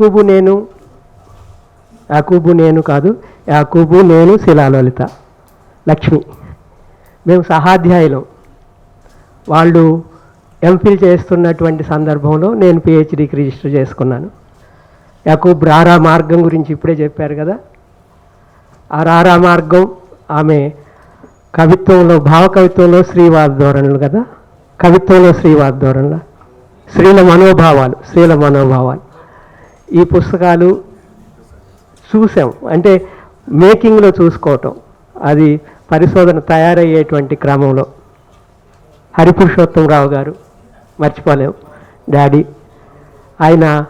యాకూబు నేను యాకూబు నేను కాదు యాకూబు నేను శిలాలలిత లక్ష్మి. మేము సహాధ్యాయులం. వాళ్ళు ఎంఫిల్ చేస్తున్నటువంటి సందర్భంలో నేను పిహెచ్డికి రిజిస్టర్ చేసుకున్నాను. యాకూబ్ రారా మార్గం గురించి ఇప్పుడే చెప్పారు కదా. ఆ రారా మార్గం ఆమె కవిత్వంలో భావ కవిత్వంలో శ్రీవాద ధోరణులు కదా. కవిత్వంలో శ్రీవాద ధోరణులు. స్త్రీల మనోభావాలు స్త్రీల మనోభావాలు. ఈ పుస్తకాలు చూసాం. అంటే మేకింగ్లో చూసుకోవటం. అది పరిశోధన తయారయ్యేటువంటి క్రమంలో. హరిపురుషోత్తంరావు గారు మర్చిపోలేం. డాడీ. ఆయన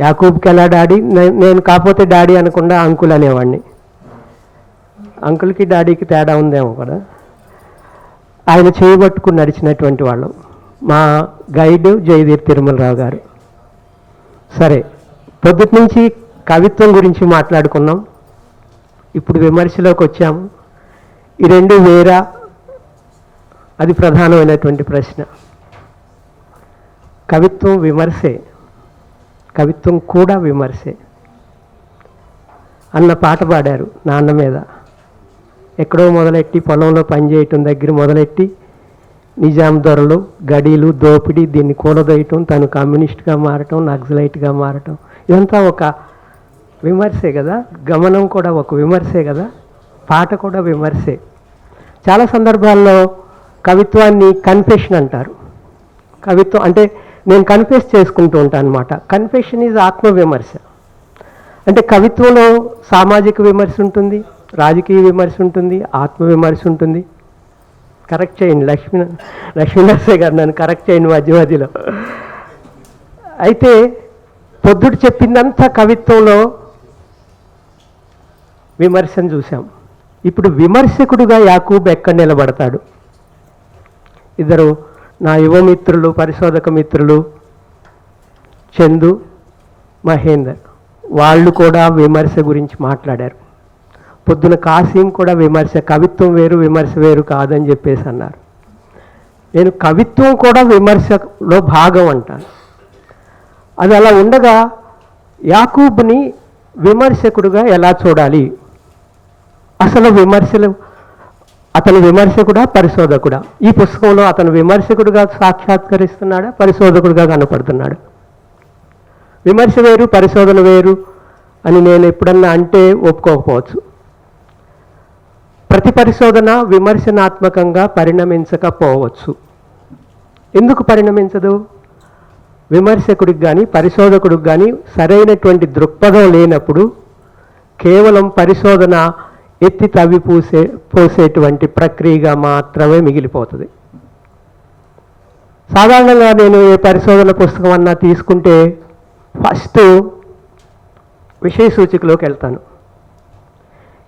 యాకూబ్కి ఎలా డాడీ? నేను కాకపోతే డాడీ అనకుండా అంకుల్ అనేవాడిని. అంకుల్కి డాడీకి తేడా ఉందేమో కదా. ఆయన చేయబట్టుకుని నడిచినటువంటి వాళ్ళం. మా గైడ్ జయదీర్ తిరుమలరావు గారు. సరే. పొద్దుటి నుంచి కవిత్వం గురించి మాట్లాడుకున్నాం. ఇప్పుడు విమర్శలోకి వచ్చాము. ఈ రెండు వేరా అది ప్రధానమైనటువంటి ప్రశ్న. కవిత్వం విమర్శే కవిత్వం కూడా విమర్శే అన్న పాట పాడారు నాన్న మీద. ఎక్కడో మొదలెట్టి పొలంలో పనిచేయటం దగ్గర మొదలెట్టి నిజాం దొరలు గడీలు దోపిడీ దీన్ని కూలదోయటం తను కమ్యూనిస్ట్గా మారటం నక్సలైట్గా మారటం ఇదంతా ఒక విమర్శే కదా? గమనం కూడా ఒక విమర్శే కదా? పాట కూడా విమర్శే. చాలా సందర్భాల్లో కవిత్వాన్ని కన్ఫెషన్ అంటారు. కవిత్వం అంటే నేను కన్ఫెస్ చేసుకుంటూ ఉంటాను అనమాట కన్ఫెషన్ ఈజ్ ఆత్మవిమర్శ అంటే కవిత్వంలో సామాజిక విమర్శ ఉంటుంది రాజకీయ విమర్శ ఉంటుంది ఆత్మవిమర్శ ఉంటుంది. కరెక్ట్ చేయండి లక్ష్మీ లక్ష్మీనరసే గారు నన్ను కరెక్ట్ చేయండి మధ్య మధ్యలో. అయితే పొద్దుడు చెప్పిందంతా కవిత్వంలో విమర్శను చూసాం ఇప్పుడు విమర్శకుడుగా యాకూబ్ ఎక్కడ నిలబడతాడు? ఇద్దరు నా యువ మిత్రులు పరిశోధక మిత్రులు చందు మహేందర్ వాళ్ళు కూడా విమర్శ గురించి మాట్లాడారు. పొద్దున కాసీం కూడా విమర్శ కవిత్వం వేరు విమర్శ వేరు కాదని చెప్పేసి అన్నారు. నేను కవిత్వం కూడా విమర్శలో భాగం అంటాను. అది అలా ఉండగా యాకూబ్ని విమర్శకుడుగా ఎలా చూడాలి? అసలు విమర్శలు అతను విమర్శకుడా పరిశోధకుడా? ఈ పుస్తకంలో అతను విమర్శకుడుగా సాక్షాత్కరిస్తున్నాడా పరిశోధకుడుగా కనపడుతున్నాడు? విమర్శ వేరు పరిశోధన వేరు అని నేను ఎప్పుడన్నా అంటే ఒప్పుకోకపోవచ్చు. ప్రతి పరిశోధన విమర్శనాత్మకంగా పరిణమించకపోవచ్చు. ఎందుకు పరిణమించదు? విమర్శకుడికి కానీ పరిశోధకుడికి కానీ సరైనటువంటి దృక్పథం లేనప్పుడు కేవలం పరిశోధన ఎత్తి తవ్వి పూసే పోసేటువంటి ప్రక్రియగా మాత్రమే మిగిలిపోతుంది. సాధారణంగా నేను ఏ పరిశోధన పుస్తకం అన్నా తీసుకుంటే ఫస్ట్ విషయ సూచికలోకి వెళ్తాను.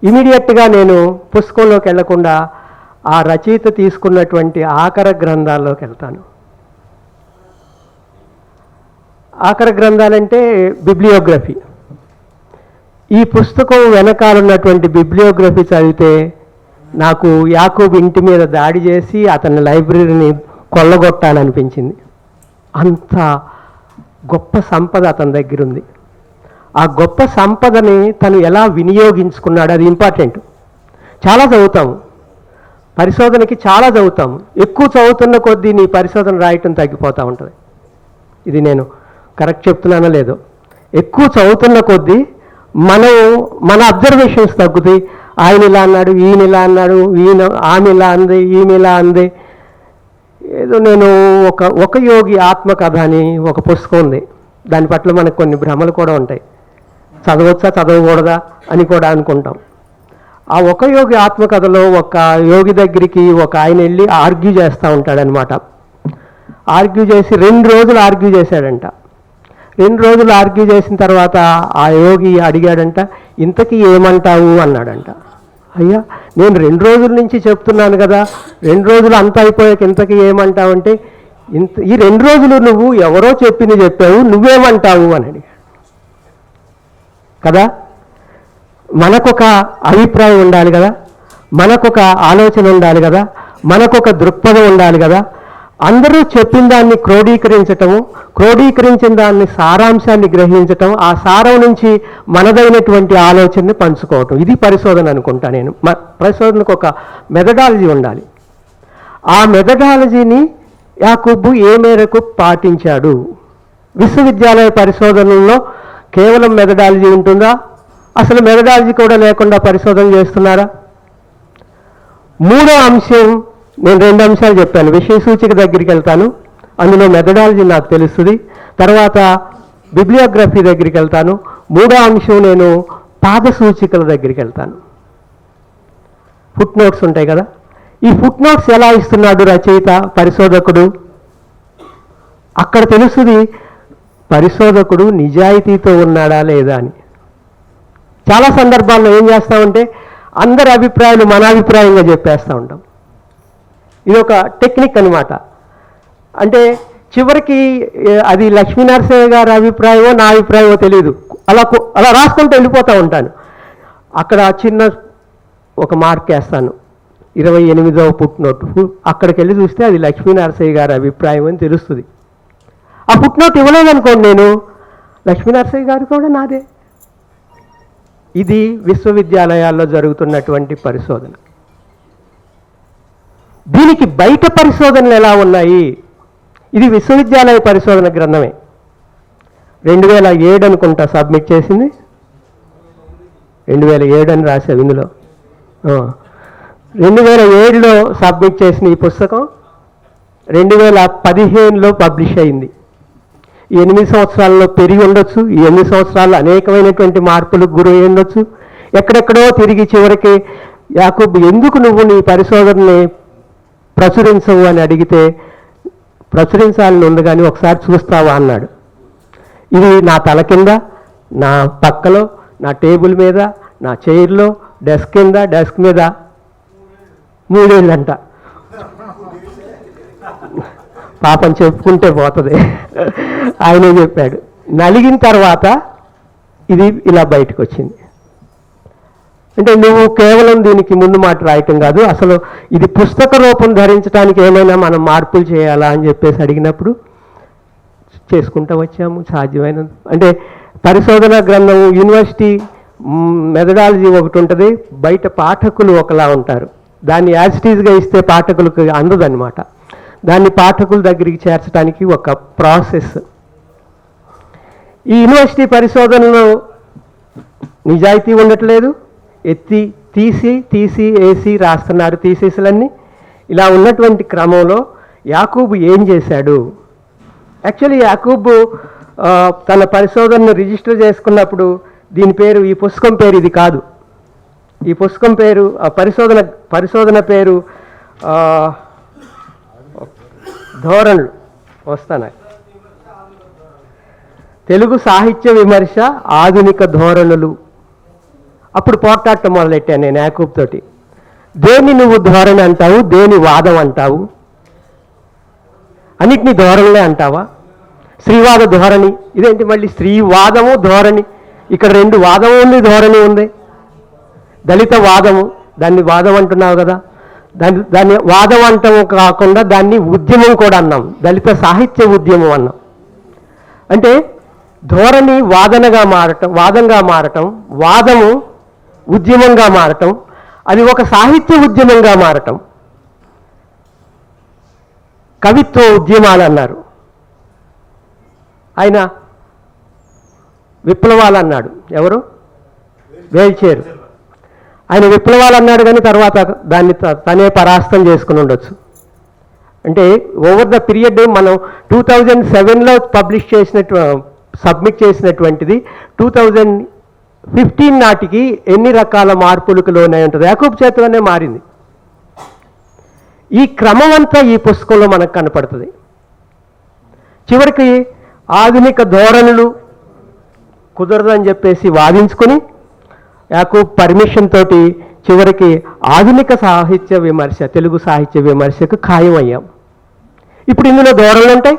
ఇమీడియట్గా నేను పుస్తకంలోకి వెళ్ళకుండా ఆ రచయిత తీసుకున్నటువంటి ఆకర గ్రంథాల్లోకి వెళ్తాను. ఆఖరి గ్రంథాలంటే బిబ్లియోగ్రఫీ. ఈ పుస్తకం వెనకాల ఉన్నటువంటి బిబ్లియోగ్రఫీ చదివితే నాకు యాకూబ్ ఇంటి మీద దాడి చేసి అతని లైబ్రరీని కొల్లగొట్టాలనిపించింది. అంత గొప్ప సంపద అతని దగ్గర ఉంది ఆ గొప్ప సంపదని తను ఎలా వినియోగించుకున్నాడు అది ఇంపార్టెంట్. చాలా చదువుతాము. పరిశోధనకి చాలా చదువుతాము. ఎక్కువ చదువుతున్న కొద్దీ నీ పరిశోధన రాయటం తగ్గిపోతూ ఉంటుంది. ఇది నేను కరెక్ట్ చెప్తున్నానా లేదు. ఎక్కువ చదువుతున్న కొద్దీ మనం మన అబ్జర్వేషన్స్ తగ్గుతాయి. ఆయన ఇలా అన్నాడు ఈయన ఇలా అన్నాడు ఈయన ఆమె ఇలా అంది ఈమె ఇలా అంది. ఏదో నేను ఒక ఒక యోగి ఆత్మకథ అని ఒక పుస్తకం ఉంది. దాని పట్ల మనకు కొన్ని భ్రమలు కూడా ఉంటాయి. చదవచ్చా చదవకూడదా అని కూడా అనుకుంటాం. ఆ ఒక యోగి ఆత్మకథలో ఒక యోగి దగ్గరికి ఒక ఆయన వెళ్ళి ఆర్గ్యూ చేస్తూ ఉంటాడనమాట ఆర్గ్యూ చేసి రెండు రోజులు ఆర్గ్యూ చేశాడంట. రెండు రోజులు ఆర్గ్యూ చేసిన తర్వాత ఆ యోగి అడిగాడంట ఇంతకీ ఏమంటావు? అన్నాడంట. అయ్యా నేను రెండు రోజుల నుంచి చెప్తున్నాను కదా రెండు రోజులు అంతా అయిపోయాక ఇంతకీ ఏమంటావు అంటే ఇంత ఈ రెండు రోజులు నువ్వు ఎవరో చెప్పింది చెప్పావు నువ్వేమంటావు? అని అడిగాడు. కదా? మనకొక అభిప్రాయం ఉండాలి కదా మనకొక ఆలోచన ఉండాలి కదా మనకొక దృక్పథం ఉండాలి కదా అందరూ చెప్పిన దాన్ని క్రోడీకరించటము క్రోడీకరించిన దాన్ని సారాంశాన్ని గ్రహించటం ఆ సారం నుంచి మనదైనటువంటి ఆలోచనని పంచుకోవటం. ఇది పరిశోధన అనుకుంటా నేను. మ- పరిశోధనకు ఒక మెథడాలజీ ఉండాలి. ఆ మెథడాలజీని యాకుబ్బు ఏ మేరకు పాటించాడు? విశ్వవిద్యాలయ పరిశోధనల్లో కేవలం మెథడాలజీ ఉంటుందా? అసలు మెథడాలజీ కూడా లేకుండా పరిశోధన చేస్తున్నారా? మూడో అంశం నేను రెండు అంశాలు చెప్పాను. విషయ సూచిక దగ్గరికి వెళ్తాను. అందులో మెథడాలజీ నాకు తెలుస్తుంది. తర్వాత బిబ్లియోగ్రఫీ దగ్గరికి వెళ్తాను. మూడో అంశం నేను పాద సూచికల దగ్గరికి వెళ్తాను. ఫుట్ నోట్స్ ఉంటాయి కదా? ఈ ఫుట్ నోట్స్ ఎలా ఇస్తున్నాడు రచయిత పరిశోధకుడు? అక్కడ తెలుస్తుంది పరిశోధకుడు నిజాయితీతో ఉన్నాడా లేదా అని. చాలా సందర్భాల్లో ఏం చేస్తామంటే అందరి అభిప్రాయాలు మన అభిప్రాయంగా చెప్పేస్తూ ఉంటాం. ఇది ఒక టెక్నిక్ అన్నమాట. అంటే చివరికి అది లక్ష్మీనరసింహ గారి అభిప్రాయమో నా అభిప్రాయమో తెలియదు అలా అలా రాసుకుంటూ వెళ్ళిపోతూ ఉంటాను. అక్కడ చిన్న ఒక మార్క్ వేస్తాను. ఇరవై ఎనిమిదవ పుట్నోట్ అక్కడికి వెళ్ళి చూస్తే అది లక్ష్మీనరసయ్య గారి అభిప్రాయం అని తెలుస్తుంది. ఆ పుట్నోట్ ఇవ్వలేదనుకోండి నేను. లక్ష్మీనరసయ్య గారు కూడా నాదే. ఇది విశ్వవిద్యాలయాల్లో జరుగుతున్నటువంటి పరిశోధన. దీనికి బయట పరిశోధనలు ఎలా ఉన్నాయి? ఇది విశ్వవిద్యాలయ పరిశోధన గ్రంథమే. రెండు వేల ఏడు అనుకుంటా సబ్మిట్ చేసింది. రెండు వేల ఏడు అని రాశావు ఇందులో. రెండు వేల ఏడులో సబ్మిట్ చేసిన ఈ పుస్తకం రెండు వేల పదిహేనులో పబ్లిష్ అయింది. ఈ ఎనిమిది సంవత్సరాల్లో పెరిగి ఉండొచ్చు. ఈ ఎనిమిది సంవత్సరాల్లో అనేకమైనటువంటి మార్పులకు గురి ఉండొచ్చు. ఎక్కడెక్కడో తిరిగి చివరికి యాకూబ్ ఎందుకు నువ్వు నీ పరిశోధనని ప్రచురించవు అని అడిగితే ప్రచురించాలని ఉంది కానీ ఒకసారి చూస్తావా? అన్నాడు. ఇది నా తల కింద నా పక్కలో నా టేబుల్ మీద నా చైర్లో డెస్క్ కింద డెస్క్ మీద. మూడేళ్ళంట. పాపం చెప్పుకుంటే పోతుంది. ఆయనే చెప్పాడు నలిగిన తర్వాత ఇది ఇలా బయటకు వచ్చింది అంటే నువ్వు కేవలం దీనికి ముందు మాట రాయటం కాదు అసలు ఇది పుస్తక రూపం ధరించడానికి ఏమైనా మనం మార్పులు చేయాలా అని చెప్పేసి అడిగినప్పుడు చేసుకుంటూ వచ్చాము సాధ్యమైన అంటే పరిశోధన గ్రంథం యూనివర్సిటీ మెథడాలజీ ఒకటి ఉంటుంది బయట పాఠకులు ఒకలా ఉంటారు. దాన్ని యాజిటీజ్గా ఇస్తే పాఠకులకు అందదన్నమాట. దాన్ని పాఠకుల దగ్గరికి చేర్చడానికి ఒక ప్రాసెస్ ఈ యూనివర్సిటీ పరిశోధనలో నిజాయితీ ఉండట్లేదు ఎత్తి తీసి తీసి వేసి రాస్తున్నారు థీసిస్లన్నీ ఇలా ఉన్నటువంటి క్రమంలో యాకూబు ఏం చేశాడు? యాక్చువల్లీ యాకూబు తన పరిశోధనను రిజిస్టర్ చేసుకున్నప్పుడు దీని పేరు ఈ పుస్తకం పేరు ఇది కాదు. ఈ పుస్తకం పేరు ఆ పరిశోధన పరిశోధన పేరు ధోరణులు. వస్తాను? తెలుగు సాహిత్య విమర్శ ఆధునిక ధోరణులు. అప్పుడు పోట్లాడటం మొదలెట్టాను నేను యాకూబ్ తోటి. దేన్ని నువ్వు ధోరణి అంటావు? దేని వాదం అంటావు? అన్నిటినీ ధోరణులే అంటావా? స్త్రీవాద ధోరణి. ఇదేంటి మళ్ళీ స్త్రీవాదము ధోరణి? ఇక్కడ రెండు వాదము ఉంది ధోరణి ఉంది. దళిత వాదము దాన్ని వాదం అంటున్నావు కదా. దాన్ని దాన్ని వాదం అంటం కాకుండా దాన్ని ఉద్యమం కూడా అన్నాం. దళిత సాహిత్య ఉద్యమం అన్నాం. అంటే ధోరణి వాదనగా మారటం వాదంగా మారటం వాదము ఉద్యమంగా మారటం అది ఒక సాహిత్య ఉద్యమంగా మారటం. కవిత్వ ఉద్యమాలు అన్నారు. ఆయన విప్లవాలు అన్నాడు. ఎవరు? వేల్చేరు. ఆయన విప్లవాలు అన్నాడు కానీ తర్వాత దాన్ని తనే పరాస్తం చేసుకుని ఉండొచ్చు. అంటే ఓవర్ ద పీరియడ్ మనం టూ థౌజండ్ సెవెన్లో పబ్లిష్ చేసినట్టు సబ్మిట్ చేసినటువంటిది టూ థౌజండ్ ఫిఫ్టీన్ నాటికి ఎన్ని రకాల మార్పులకు లోనై యాకూబ్ చేతిలోనే మారింది. ఈ క్రమం అంతా ఈ పుస్తకంలో మనకు కనపడుతుంది. చివరికి ఆధునిక ధోరణులు కుదరదని చెప్పేసి వాదించుకుని యాకూబ్ పర్మిషన్ తోటి చివరికి ఆధునిక సాహిత్య విమర్శ తెలుగు సాహిత్య విమర్శకు ఖాయమయ్యాం. ఇప్పుడు ఇందులో ధోరణులు ఉంటాయి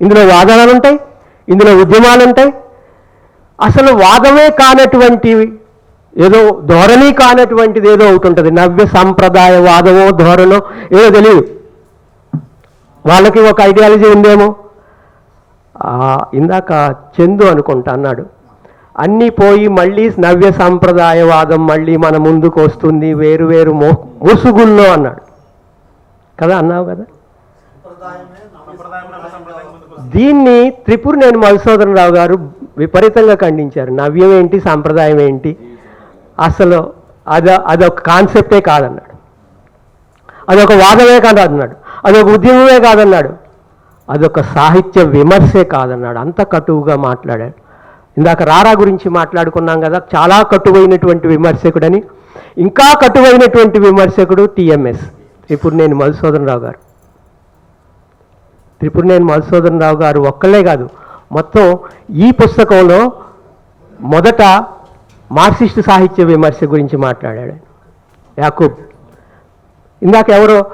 ఇందులో వాదనలు ఉంటాయి ఇందులో ఉద్యమాలు ఉంటాయి అసలు వాదమే కానటువంటివి ఏదో ధోరణి కానటువంటిది ఏదో ఒకటి ఉంటుంది. నవ్య సంప్రదాయ వాదమో ధోరణో ఏదో తెలియదు వాళ్ళకి ఒక ఐడియాలజీ ఉందేమో? ఇందాక చందు అనుకుంటా అన్నాడు. అన్నీ పోయి మళ్ళీ నవ్య సాంప్రదాయవాదం మళ్ళీ మన ముందుకు వస్తుంది వేరు వేరు మో ముసుగుల్లో అన్నాడు. కదా అన్నావు కదా? దీన్ని త్రిపురనేని మధుసూదన్ రావు గారు విపరీతంగా ఖండించారు. నవ్యం ఏంటి? సాంప్రదాయం ఏంటి? అసలు అద అదొక కాన్సెప్టే కాదన్నాడు. అదొక వాదమే కాదన్నాడు. అదొక ఉద్యమమే కాదన్నాడు. అదొక సాహిత్య విమర్శే కాదన్నాడు. అంత కటువుగా మాట్లాడాడు ఇందాక రారా గురించి మాట్లాడుకున్నాం కదా చాలా కటువైనటువంటి విమర్శకుడని. ఇంకా కటువైనటువంటి విమర్శకుడు టిఎంఎస్ త్రిపురనేని మధుసూదన్ రావు గారు. త్రిపురనేని మధుసూదన్ రావు గారు ఒక్కలే కాదు మొత్తం ఈ పుస్తకంలో మొదట మార్క్సిస్ట్ సాహిత్య విమర్శ గురించి మాట్లాడాడు. యాకూబ్. ఇందాక ఎవరో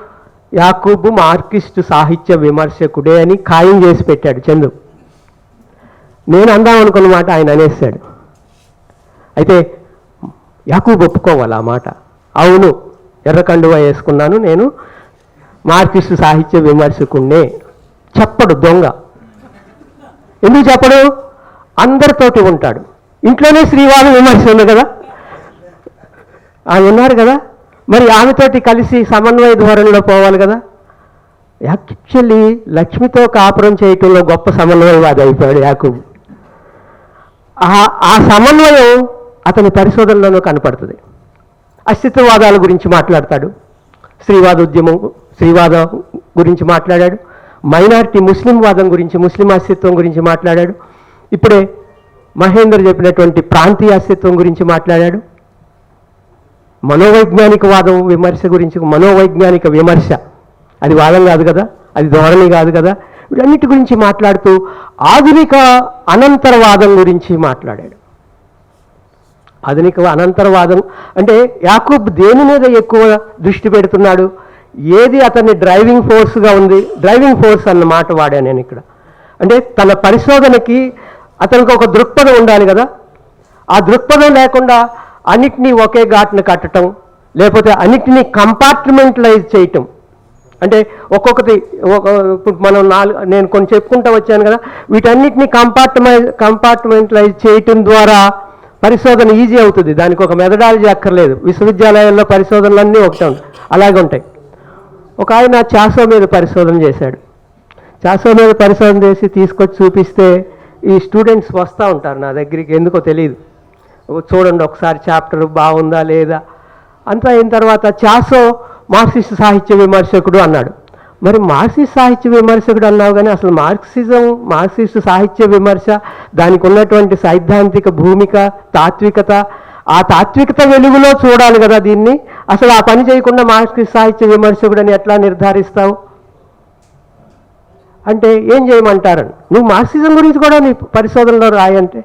యాకూబ్ మార్క్సిస్ట్ సాహిత్య విమర్శకుడే అని ఖాయం చేసి పెట్టాడు చందు. నేను అందాం అనుకున్న మాట ఆయన అనేసాడు అయితే యాకూబ్ ఒప్పుకోవాలి ఆ మాట. అవును ఎర్రకండువ వేసుకున్నాను నేను మార్క్సిస్ట్ సాహిత్య విమర్శకుణ్ణే. చెప్పడు దొంగ. ఎందుకు చెప్పడు? అందరితోటి ఉంటాడు. ఇంట్లోనే శ్రీవారు విమర్శ ఉంది కదా? ఆయన ఉన్నారు కదా? మరి ఆమెతోటి కలిసి సమన్వయ ధోరణిలో పోవాలి కదా? యాక్చువల్లీ లక్ష్మితో కాపురం చేయటంలో గొప్ప సమన్వయవాది అయిపోయాడు యాకూబ్. ఆ ఆ సమన్వయం అతని పరిశోధనలోనూ కనపడుతుంది. అస్తిత్వవాదాల గురించి మాట్లాడతాడు. స్త్రీవాద ఉద్యమం స్త్రీవాదం గురించి మాట్లాడాడు. మైనారిటీ ముస్లిం వాదం గురించి ముస్లిం అస్తిత్వం గురించి మాట్లాడాడు. ఇప్పుడే మహేందర్ చెప్పినటువంటి ప్రాంతీయ అస్తిత్వం గురించి మాట్లాడాడు. మనోవైజ్ఞానిక వాదం విమర్శ గురించి మనోవైజ్ఞానిక విమర్శ. అది వాదం కాదు కదా? అది ధోరణి కాదు కదా? వీటన్నిటి గురించి మాట్లాడుతూ ఆధునిక అనంతరవాదం గురించి మాట్లాడాడు. ఆధునిక అనంతరవాదం అంటే యాకూబ్ దేని మీద ఎక్కువ దృష్టి పెడుతున్నాడు? ఏది అతని డ్రైవింగ్ ఫోర్స్గా ఉంది? డ్రైవింగ్ ఫోర్స్ అన్న మాట వాడా నేను ఇక్కడ. అంటే తన పరిశోధనకి అతనికి ఒక దృక్పథం ఉండాలి కదా. ఆ దృక్పథం లేకుండా అన్నిటినీ ఒకే ఘాట్ను కట్టడం లేకపోతే అన్నిటినీ కంపార్ట్మెంటలైజ్ చేయటం. అంటే ఒక్కొక్కటి ఒక ఇప్పుడు మనం నాలుగు నేను కొన్ని చెప్పుకుంటూ వచ్చాను కదా. వీటన్నిటిని కంపార్ట్మైజ్ కంపార్ట్మెంటలైజ్ చేయటం ద్వారా పరిశోధన ఈజీ అవుతుంది. దానికి ఒక మెథడాలజీ అక్కర్లేదు. విశ్వవిద్యాలయాల్లో పరిశోధనలన్నీ ఒకటే ఉంటాయి. అలాగే ఉంటాయి. ఒక ఆయన చాసో మీద పరిశోధన చేశాడు. చాసో మీద పరిశోధన చేసి తీసుకొచ్చి చూపిస్తే ఈ స్టూడెంట్స్ వస్తూ ఉంటారు నా దగ్గరికి. ఎందుకో తెలియదు చూడండి ఒకసారి చాప్టర్ బాగుందా లేదా? అంతా అయిన తర్వాత చాసో మార్క్సిస్ట్ సాహిత్య విమర్శకుడు అన్నాడు. మరి మార్క్సిస్ట్ సాహిత్య విమర్శకుడు అన్నావు కానీ అసలు మార్క్సిజం మార్క్సిస్ట్ సాహిత్య విమర్శ దానికి ఉన్నటువంటి సైద్ధాంతిక భూమిక తాత్వికత ఆ తాత్వికత వెలుగులో చూడాలి కదా దీన్ని. అసలు ఆ పని చేయకుండా మార్క్స్కి సాహిత్య విమర్శకుడు అని ఎట్లా నిర్ధారిస్తావు? అంటే ఏం చేయమంటారని. నువ్వు మార్క్సిజం గురించి కూడా నీ పరిశోధనలో రాయంటే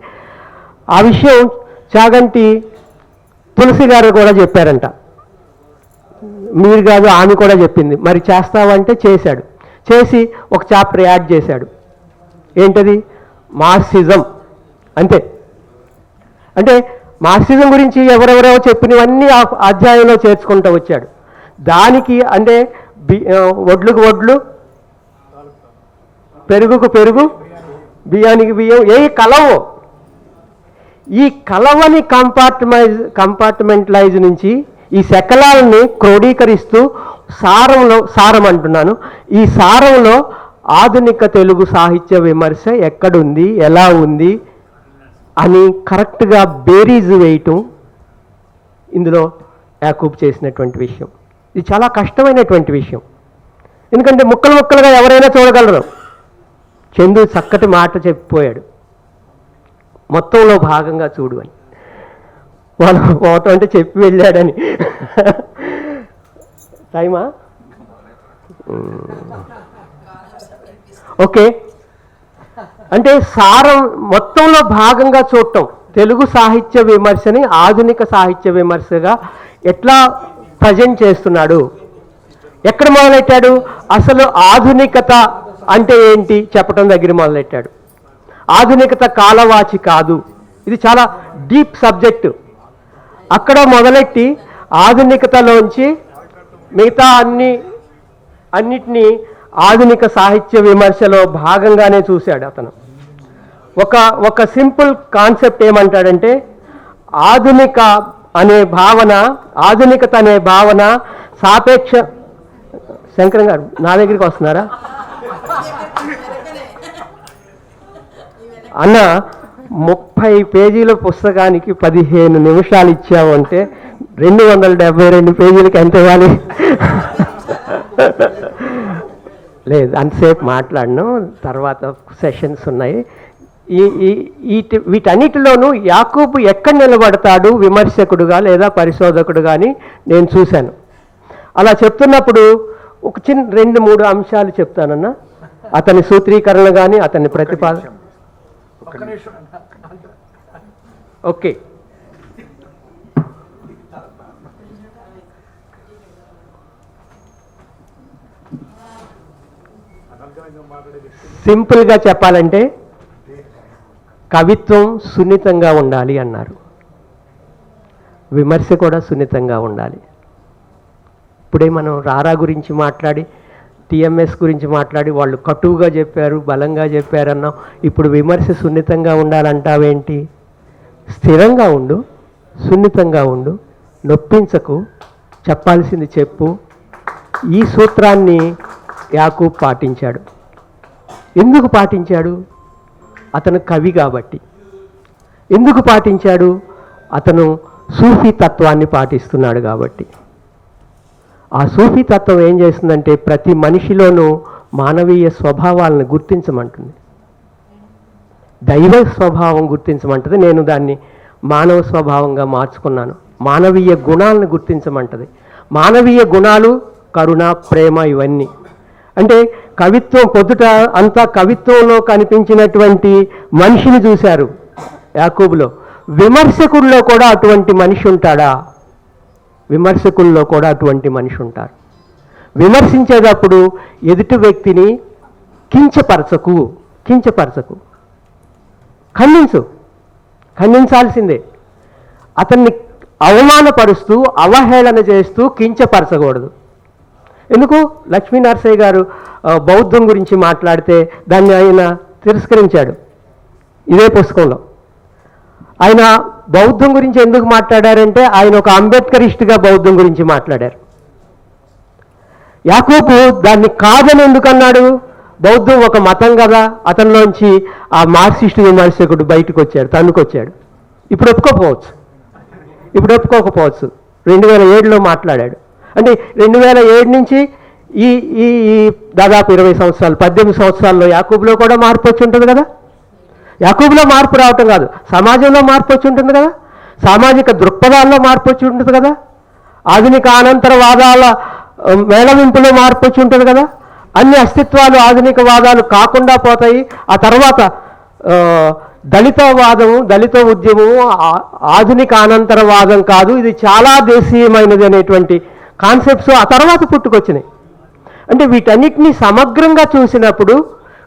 ఆ విషయం చాగంటి తులసి గారు కూడా చెప్పారంట. మీరు కాదు ఆమె కూడా చెప్పింది. మరి చేస్తావంటే చేశాడు. చేసి ఒక చాప్టర్ యాడ్ చేశాడు. ఏంటది? మార్క్సిజం. అంతే. అంటే మార్క్సిజం గురించి ఎవరెవరో చెప్పినవన్నీ ఆ అధ్యాయంలో చేర్చుకుంటూ వచ్చాడు. దానికి అంటే బి వడ్లుకు వడ్లు పెరుగుకు పెరుగు బియ్యానికి బియ్యం ఏ కలవు. ఈ కలవని కంపార్ట్మైజ్ కంపార్ట్మెంటలైజ్ నుంచి ఈ శకలాలని క్రోడీకరిస్తూ సారంలో సారం అంటున్నాను ఈ సారంలో ఆధునిక తెలుగు సాహిత్య విమర్శ ఎక్కడుంది ఎలా ఉంది అని కరెక్ట్గా బేరీజ్ వేయటం ఇందులో యాకూబ్ చేసినటువంటి విషయం. ఇది చాలా కష్టమైనటువంటి విషయం. ఎందుకంటే ముక్కలు ముక్కలుగా ఎవరైనా చూడగలరు. చందు చక్కటి మాట చెప్పిపోయాడు. మొత్తంలో భాగంగా చూడు అని. వాళ్ళు పోవటం అంటే చెప్పి వెళ్ళాడని. టైమా? ఓకే. అంటే సారం మొత్తంలో భాగంగా చూడటం. తెలుగు సాహిత్య విమర్శని ఆధునిక సాహిత్య విమర్శగా ఎట్లా ప్రజెంట్ చేస్తున్నాడు? ఎక్కడ మొదలెట్టాడు? అసలు ఆధునికత అంటే ఏంటి? చెప్పటం దగ్గర మొదలెట్టాడు. ఆధునికత కాలవాచి కాదు. ఇది చాలా డీప్ సబ్జెక్టు. అక్కడ మొదలెట్టి ఆధునికతలోంచి మిగతా అన్ని అన్నిటినీ ఆధునిక సాహిత్య విమర్శలో భాగంగానే చూశాడు అతను. ఒక ఒక సింపుల్ కాన్సెప్ట్ ఏమంటాడంటే ఆధునిక అనే భావన ఆధునికత అనే భావన సాపేక్ష శంకరం గారు నా దగ్గరికి వస్తున్నారా? అన్న ముప్పై పేజీల పుస్తకానికి పదిహేను నిమిషాలు ఇచ్చావు అంటే రెండు వందల డెబ్బై రెండు పేజీలకి ఎంత ఇవ్వాలి? లేదు అంతసేపు మాట్లాడను తర్వాత సెషన్స్ ఉన్నాయి. ఈ ఈ వీటన్నిటిలోనూ యాకూబు ఎక్కడ నిలబడతాడు విమర్శకుడుగా లేదా పరిశోధకుడుగా అని నేను చూశాను. అలా చెప్తున్నప్పుడు ఒక చిన్న రెండు మూడు అంశాలు చెప్తానన్న. అతని సూత్రీకరణ కానీ అతని ప్రతిపాదన ఓకే. సింపుల్గా చెప్పాలంటే కవిత్వం సున్నితంగా ఉండాలి అన్నారు. విమర్శ కూడా సున్నితంగా ఉండాలి. ఇప్పుడే మనం రారా గురించి మాట్లాడి టిఎంఎస్ గురించి మాట్లాడి వాళ్ళు కటువుగా చెప్పారు బలంగా చెప్పారన్నాం. ఇప్పుడు విమర్శ సున్నితంగా ఉండాలంటావేంటి? స్థిరంగా ఉండు సున్నితంగా ఉండు నొప్పించకు చెప్పాల్సింది చెప్పు. ఈ సూత్రాన్ని యాకూబ్ పాటించాడు. ఎందుకు పాటించాడు? అతను కవి కాబట్టి. ఎందుకు పాటించాడు? అతను సూఫీ తత్వాన్ని పాటిస్తున్నాడు కాబట్టి. ఆ సూఫీ తత్వం ఏం చేస్తుందంటే ప్రతి మనిషిలోనూ మానవీయ స్వభావాలను గుర్తించమంటుంది. దైవ స్వభావం గుర్తించమంటది. నేను దాన్ని మానవ స్వభావంగా మార్చుకున్నాను. మానవీయ గుణాలను గుర్తించమంటది. మానవీయ గుణాలు కరుణ ప్రేమ ఇవన్నీ. అంటే కవిత్వం పొద్దుట అంతా కవిత్వంలో కనిపించినటువంటి మనిషిని చూశారు యాకూబులో. విమర్శకుల్లో కూడా అటువంటి మనిషి ఉంటాడా? విమర్శకుల్లో కూడా అటువంటి మనిషి ఉంటారు విమర్శించేటప్పుడు ఎదుటి వ్యక్తిని కించపరచకు కించపరచకు. ఖండించు ఖండించాల్సిందే. అతన్ని అవమానపరుస్తూ అవహేళన చేస్తూ కించపరచకూడదు. ఎందుకు? లక్ష్మీనరసయ్య గారు బౌద్ధం గురించి మాట్లాడితే దాన్ని ఆయన తిరస్కరించాడు. ఇదే పుస్తకంలో. ఆయన బౌద్ధం గురించి ఎందుకు మాట్లాడారంటే ఆయన ఒక అంబేద్కరిస్ట్గా బౌద్ధం గురించి మాట్లాడారు. యాకోబు దాన్ని కాదని ఎందుకన్నాడు బౌద్ధం ఒక మతం కదా అతనిలోంచి ఆ మార్క్సిస్ట్ విమర్శకుడు బయటకు వచ్చాడు తన్నుకొచ్చాడు. ఇప్పుడు ఒప్పుకోకపోవచ్చు. ఇప్పుడు ఒప్పుకోకపోవచ్చు. రెండు వేల ఏడులో మాట్లాడాడు. అంటే రెండు వేల ఏడు నుంచి ఈ ఈ ఈ దాదాపు ఇరవై సంవత్సరాలు పద్దెనిమిది సంవత్సరాల్లో యాకూబ్లో కూడా మార్పు వచ్చి ఉంటుంది కదా? యాకూబ్లో మార్పు రావటం కాదు సమాజంలో మార్పు వచ్చి ఉంటుంది కదా? సామాజిక దృక్పథాల్లో మార్పు వచ్చి ఉంటుంది కదా? ఆధునిక అనంతర వాదాల మేళవింపులో మార్పు వచ్చి ఉంటుంది కదా? అన్ని అస్తిత్వాలు ఆధునిక వాదాలు కాకుండా పోతాయి. ఆ తర్వాత దళితవాదము దళిత వాదము దళిత ఉద్యమము ఆధునిక అనంతర వాదం కాదు. ఇది చాలా దేశీయమైనది అనేటువంటి కాన్సెప్ట్స్ ఆ తర్వాత పుట్టుకొచ్చినాయి. అంటే వీటన్నిటిని సమగ్రంగా చూసినప్పుడు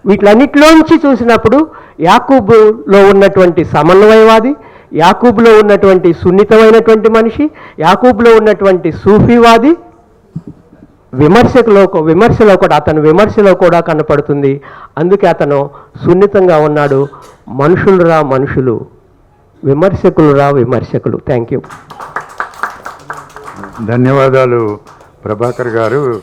వీటిలన్నిటిలోంచి చూసినప్పుడు యాకూబులో ఉన్నటువంటి సమన్వయవాది యాకూబులో ఉన్నటువంటి సున్నితమైనటువంటి మనిషి యాకూబులో ఉన్నటువంటి సూఫీవాది విమర్శకులో విమర్శలో కూడా అతను విమర్శలో కూడా కనపడుతుంది. అందుకే అతను సున్నితంగా ఉన్నాడు. మనుషులురా మనుషులు. విమర్శకులురా విమర్శకులు. థ్యాంక్ యూ ధన్యవాదాలు ప్రభాకర్ గారు.